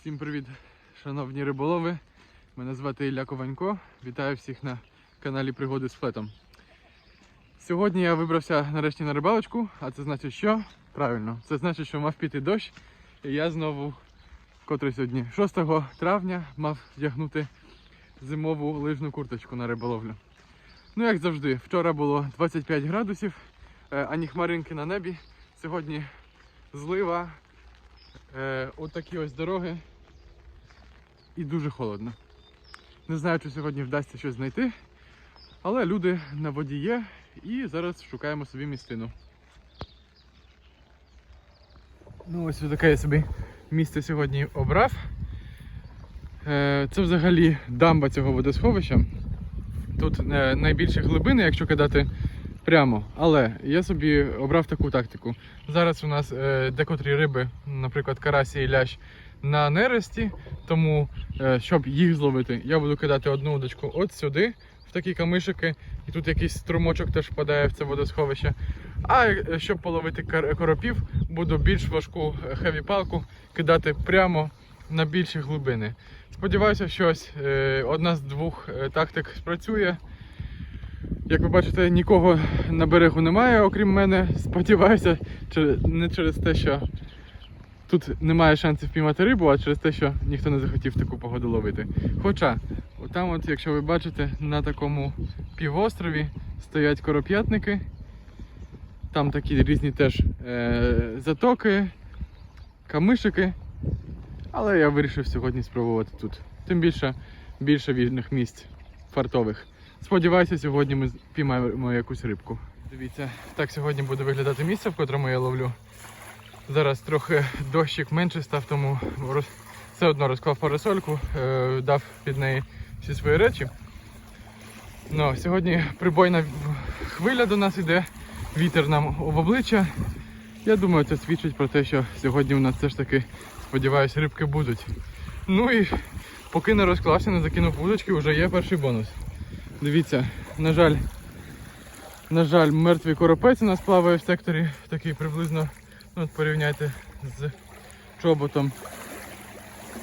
Всім привіт, шановні риболови. Мене звати Ілля Кованько. Вітаю всіх на каналі Пригоди з флетом. Сьогодні я вибрався нарешті на рибалочку, а це значить що? Правильно, це значить, що мав піти дощ. І я знову, котрий сьогодні 6 травня, мав вдягнути зимову лижну курточку на риболовлю. Ну, як завжди, вчора було 25 градусів, е, ані хмаринки на небі. Сьогодні злива, е, отакі ось дороги і дуже холодно. Не знаю, чи сьогодні вдасться щось знайти, але люди на воді є і зараз шукаємо собі місцину. Ну, ось таке я собі місце сьогодні обрав. Е, Це взагалі дамба цього водосховища. Тут е, найбільші глибини, якщо кидати прямо. Але я собі обрав таку тактику. Зараз у нас е, декотрі риби, наприклад, карасі і лящ, на нересті, тому е, щоб їх зловити, я буду кидати одну удочку от сюди, в такі камишики, і тут якийсь струмочок теж впадає в це водосховище. А е, щоб половити коропів, буду більш важку хеві палку кидати прямо на більші глибини. Сподіваюся, е, одна з двох тактик спрацює. Як ви бачите, нікого на берегу немає, окрім мене. Сподіваюся, не через те, що тут немає шансів піймати рибу, а через те, що ніхто не захотів таку погоду ловити. Хоча, там, от, якщо ви бачите, на такому півострові стоять короп'ятники. Там такі різні теж е, затоки, камишики. Але я вирішив сьогодні спробувати тут. Тим більше більше вільних місць фартових. Сподіваюся, сьогодні ми піймаємо якусь рибку. Дивіться, так сьогодні буде виглядати місце, в котрому я ловлю. Зараз трохи дощик менше став, тому все одно розклав парасольку, е, дав під неї всі свої речі. Ну, сьогодні прибойна хвиля до нас іде, вітер нам в обличчя. Я думаю, це свідчить про те, що сьогодні у нас все ж таки, сподіваюсь, рибки будуть. Ну і поки не розклався, не закинув вудочки, вже є перший бонус. Дивіться, на жаль, на жаль, мертвий коропець у нас плаває в секторі, такий приблизно, ну от порівняйте з чоботом.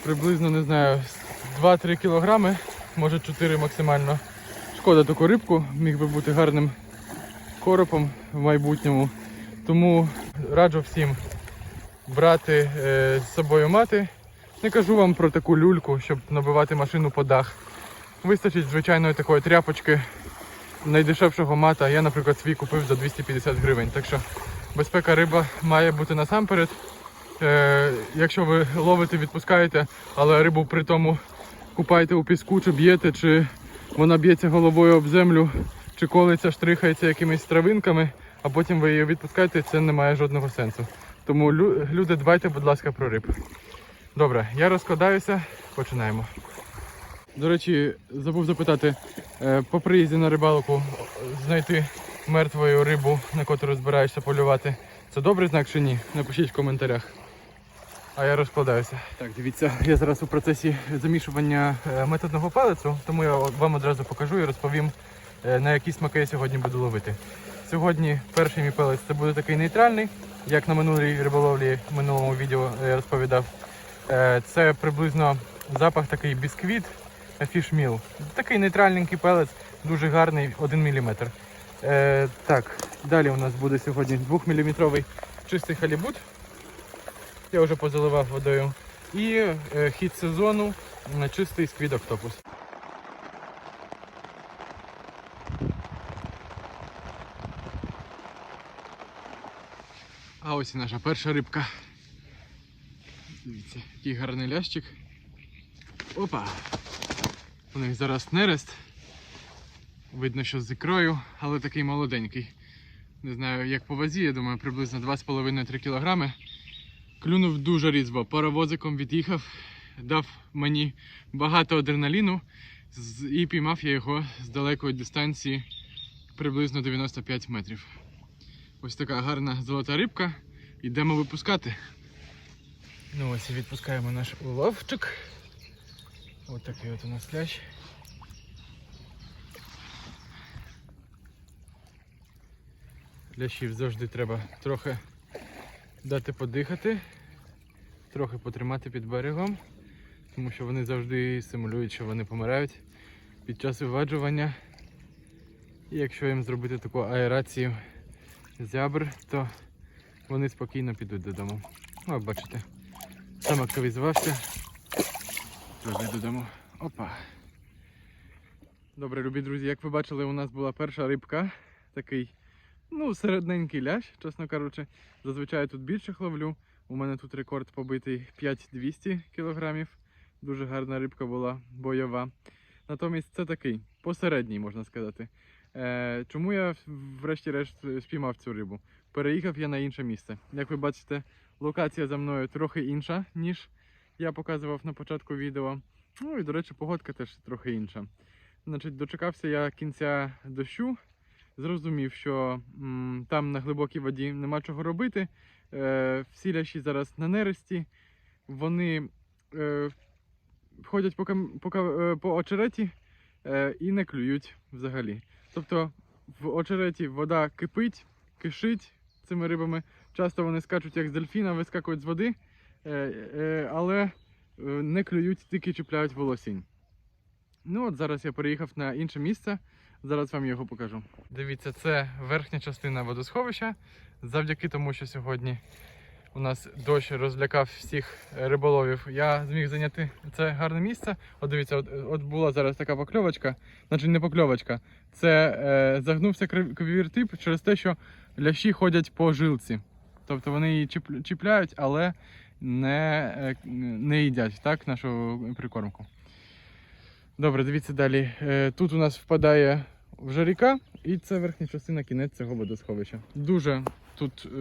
Приблизно, не знаю, 2-3 кілограми, може 4 максимально. Шкода таку рибку, міг би бути гарним коропом в майбутньому. Тому раджу всім брати е, з собою мати. Не кажу вам про таку люльку, щоб набивати машину по дах. Вистачить звичайної такої тряпочки найдешевшого мата. Я, наприклад, свій купив за 250 гривень. Так що безпека риба має бути насамперед. Е, якщо ви ловите, відпускаєте, але рибу при тому купаєте у піску, чи б'єте, чи вона б'ється головою об землю, чи колиться, штрихається якимись травинками, а потім ви її відпускаєте, це не має жодного сенсу. Тому люди, дбайте, будь ласка, про риб. Добре, я розкладаюся, починаємо. До речі, забув запитати, е, по приїзді на рибалку знайти мертвою рибу, на котру збираєшся полювати. Це добрий знак чи ні? Напишіть в коментарях. А я розкладаюся. Так, дивіться, я зараз у процесі замішування е, методного палицю, тому я вам одразу покажу і розповім, е, на які смаки я сьогодні буду ловити. Сьогодні перший мій палець це буде такий нейтральний, як на минулій риболовлі в минулому відео я розповідав. Е, Це приблизно запах такий бісквіт, фішміл. Такий нейтральненький пелець, дуже гарний, 1 мм. Е, так, далі у нас буде сьогодні 2-мм чистий халібут. Я вже позаливав водою. І е, хід сезону м, чистий сквід октопус. А ось і наша перша рибка. Дивіться, який гарний лящик. Опа! У них зараз нерест. Видно, що з ікрою, але такий молоденький. Не знаю, як по вазі, я думаю, приблизно 2,5-3 кг. Клюнув дуже різво. Паровозиком від'їхав, дав мені багато адреналіну і піймав я його з далекої дистанції приблизно 95 метрів. Ось така гарна золота рибка. Йдемо випускати. Ну ось і відпускаємо наш уловчик. Ось такий от у нас лящ. Лящів завжди треба трохи дати подихати, трохи потримати під берегом, тому що вони завжди симулюють, що вони помирають під час виваджування. І якщо їм зробити таку аерацію зябр, то вони спокійно підуть додому. Ну, от бачите, сам активізувався. Туди додому. Опа. Добре, любі друзі, як ви бачили, у нас була перша рибка. Такий, ну, середненький лящ, чесно кажучи. Зазвичай тут більше ловлю. У мене тут рекорд побитий 5200 кілограмів. Дуже гарна рибка була бойова. Натомість це такий посередній, можна сказати. Е, чому я врешті-решт спіймав цю рибу? Переїхав я на інше місце. Як ви бачите, локація за мною трохи інша, ніж я показував на початку відео. Ну і, до речі, погодка теж трохи інша. Значить, дочекався я кінця дощу, зрозумів, що м, там на глибокій воді нема чого робити. Е, всі лящі зараз на нересті, вони е, ходять по, кам- по, е, по очереті е, і не клюють взагалі. Тобто в очереті вода кипить, кишить цими рибами. Часто вони скачуть як з дельфіна, вискакують з води, але е, не клюють, тільки чіпляють волосінь. Ну от зараз я переїхав на інше місце. Зараз вам його покажу. Дивіться, це верхня частина водосховища. Завдяки тому, що сьогодні у нас дощ розлякав всіх риболовів. Я зміг зайняти це гарне місце. От дивіться, от, от була зараз така покльовочка, значить не покльовочка. Це е, загнувся квівір-тип через те, що лящі ходять по жилці. Тобто вони її чіпляють, але не, е, не їдять так, нашу прикормку. Добре, дивіться далі. Е, Тут у нас впадає вже ріка, і це верхня частина кінець цього водосховища. Дуже тут е,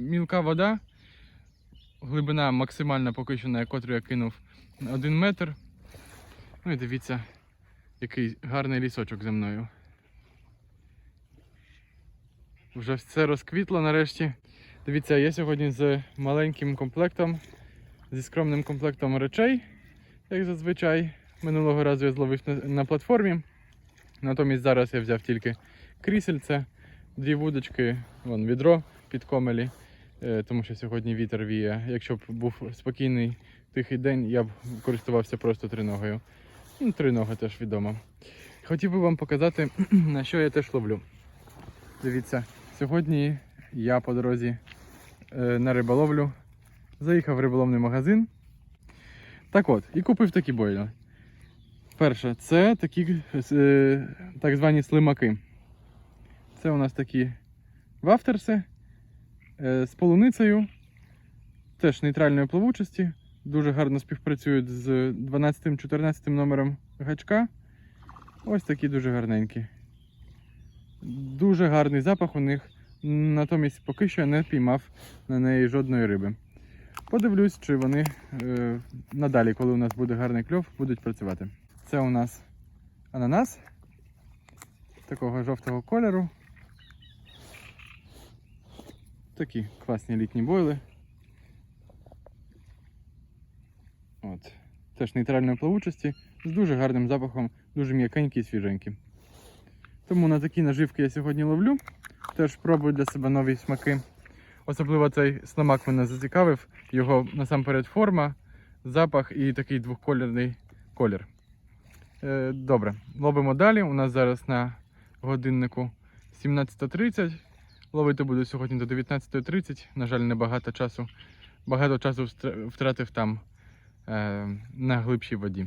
мілка вода, глибина максимальна поки що, на котру я кинув один метр. Ну і дивіться, який гарний лісочок за мною. Вже все розквітло нарешті. Дивіться, я сьогодні з маленьким комплектом, зі скромним комплектом речей, як зазвичай. Минулого разу я зловив на, платформі. Натомість зараз я взяв тільки крісельце, дві вудочки, вон відро під комелі, е, тому що сьогодні вітер віє. Якщо б був спокійний тихий день, я б користувався просто триногою. Ну, триноги теж відомо. Хотів би вам показати, на що я теж ловлю. Дивіться, сьогодні я по дорозі на риболовлю заїхав в риболовний магазин. Так от, і купив такі бойли. Перше, це такі е, так звані слимаки. Це у нас такі вафтерси е, з полуницею, теж нейтральної плавучості. Дуже гарно співпрацюють з 12-14 номером гачка. Ось такі дуже гарненькі. Дуже гарний запах у них. Натомість поки що не піймав на неї жодної риби. Подивлюсь, чи вони е, надалі, коли у нас буде гарний кльов, будуть працювати. Це у нас ананас такого жовтого кольору. Такі класні літні бойли. От. Теж нейтральної плавучості, з дуже гарним запахом, дуже м'якенькі і свіженькі. Тому на такі наживки я сьогодні ловлю. Теж пробую для себе нові смаки. Особливо цей слимак мене зацікавив. Його насамперед форма, запах і такий двохколірний колір. Е, Добре, ловимо далі. У нас зараз на годиннику 17.30. Ловити буду сьогодні до 19.30. На жаль, небагато часу. Багато часу втратив там е, на глибшій воді.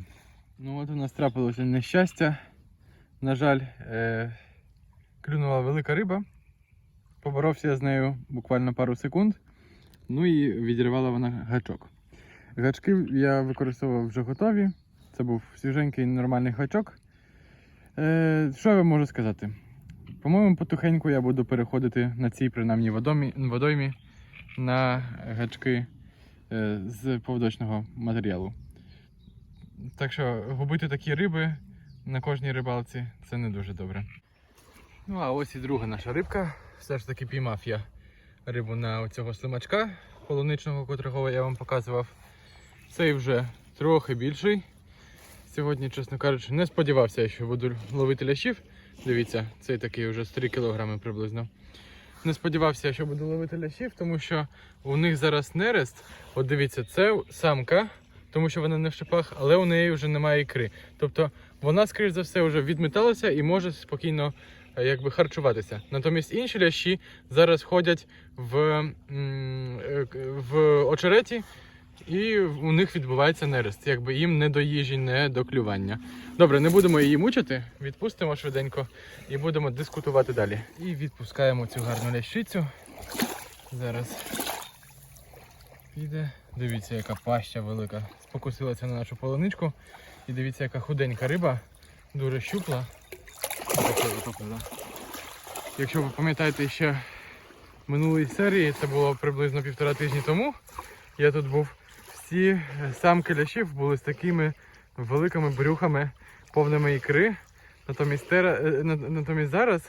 Ну от у нас трапилося нещастя. На жаль, е, клюнула велика риба. Поборовся я з нею буквально пару секунд. Ну і відірвала вона гачок. Гачки я використовував вже готові. Це був свіженький нормальний гачок. Е, що я можу сказати? По-моєму, потихеньку я буду переходити на цій принаймні водомі, водоймі на гачки е, з поводочного матеріалу. Так що губити такі риби на кожній рибалці це не дуже добре. Ну а ось і друга наша рибка. Все ж таки піймав я рибу на цього слимачка полуничного, котрого я вам показував. Цей вже трохи більший. Сьогодні, чесно кажучи, не сподівався, що буду ловити лящів. Дивіться, цей такий вже з 3 кг приблизно. Не сподівався, що буду ловити лящів, тому що у них зараз нерест. От дивіться, це самка тому що вона не в шипах, але у неї вже немає ікри. Тобто вона, скоріш за все, вже відметалася і може спокійно якби харчуватися. Натомість інші лящі зараз ходять в, е, в очереті, і у них відбувається нерест. Якби їм не до їжі, не до клювання. Добре, не будемо її мучити, відпустимо швиденько і будемо дискутувати далі. І відпускаємо цю гарну лящицю. Зараз піде. Дивіться, яка паща велика. Спокусилася на нашу полоничку. І дивіться, яка худенька риба, дуже щупла. Отаке, отаке, да. Якщо ви пам'ятаєте ще минулої серії, це було приблизно півтора тижні тому. Я тут був. Всі е, самки лящів були з такими великими брюхами, повними ікри. Натомість, тера- е, натомість зараз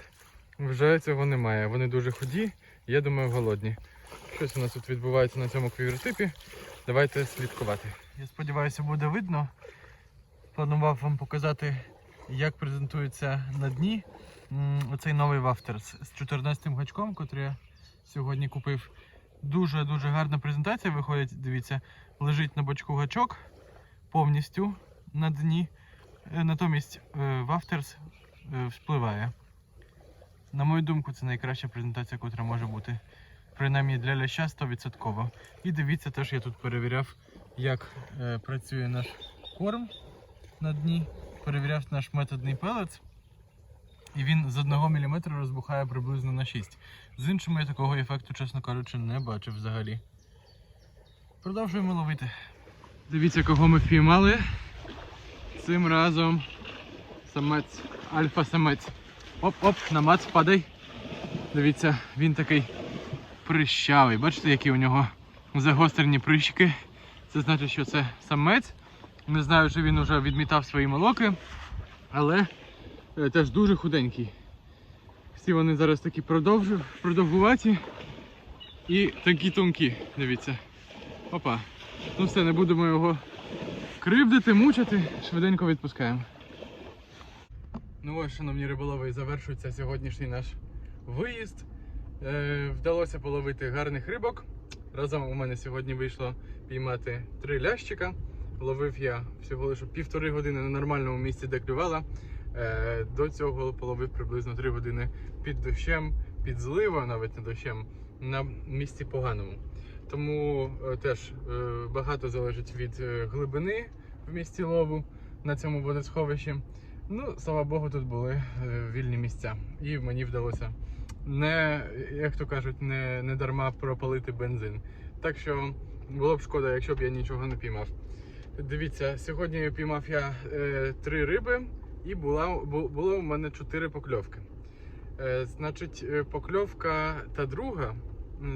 вже цього немає. Вони дуже худі, я думаю, голодні. Щось у нас тут відбувається на цьому квівертипі. Давайте слідкувати. Я сподіваюся, буде видно. Планував вам показати, як презентується на дні оцей новий вафтерс з 14 гачком, котрий я сьогодні купив. Дуже-дуже гарна презентація виходить. Дивіться, лежить на бочку гачок повністю на дні. Е, Натомість е, вафтерс е, вспливає. На мою думку, це найкраща презентація, котра може бути. Принаймні для ляща 100%. І дивіться, теж я тут перевіряв, як працює наш корм на дні. Перевіряв наш методний пелець. І він з 1 мм розбухає приблизно на 6. З іншими я такого ефекту, чесно кажучи, не бачив взагалі. Продовжуємо ловити. Дивіться, кого ми впіймали. Цим разом самець, альфа-самець. Оп-оп, на мац, падай. Дивіться, він такий прищавий. Бачите, які у нього загострені прищики. Це значить, що це самець. Не знаю, чи він вже відмітав свої молоки, але е, теж дуже худенький. Всі вони зараз такі продовгуваті і такі тонкі. Дивіться. Опа. Ну все, не будемо його кривдити, мучити, швиденько відпускаємо. Ну ось, шановні риболови, завершується сьогоднішній наш виїзд. Е, вдалося половити гарних рибок. Разом у мене сьогодні вийшло піймати три лящика. Ловив я всього лише півтори години на нормальному місці, де клювала. Е, до цього половив приблизно 3 години під дощем, під зливою, навіть не дощем, на місці поганому. Тому е, теж е, багато залежить від глибини в місці лову на цьому водосховищі. Ну, слава Богу, тут були вільні місця. І мені вдалося не, як то кажуть, не, не дарма пропалити бензин. Так що було б шкода, якщо б я нічого не піймав. Дивіться, сьогодні піймав я е, три риби і була, бу- було у мене чотири покльовки. Е, значить, е, покльовка та друга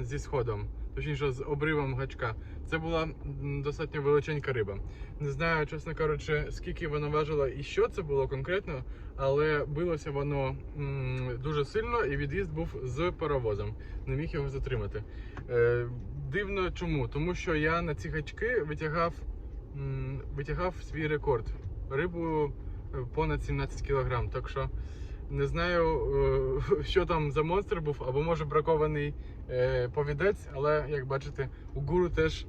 зі сходом, точніше з обривом гачка, це була достатньо величенька риба. Не знаю, чесно кажучи, скільки вона важила і що це було конкретно, але билося воно дуже сильно, і від'їзд був з паровозом. Не міг його затримати. Е, дивно чому? Тому що я на ці гачки витягав, витягав свій рекорд. Рибу е, понад 17 кг. Так що не знаю, е, що там за монстр був, або може бракований е, повідець, але як бачите, у гуру теж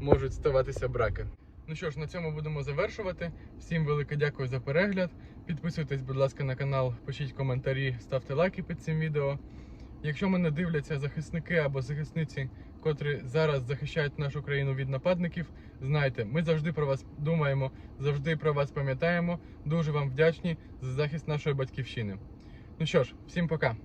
можуть ставатися браки. Ну що ж, на цьому будемо завершувати. Всім велике дякую за перегляд. Підписуйтесь, будь ласка, на канал, пишіть коментарі, ставте лайки під цим відео. Якщо мене дивляться захисники або захисниці, котрі зараз захищають нашу країну від нападників, знайте, ми завжди про вас думаємо, завжди про вас пам'ятаємо. Дуже вам вдячні за захист нашої батьківщини. Ну що ж, всім пока.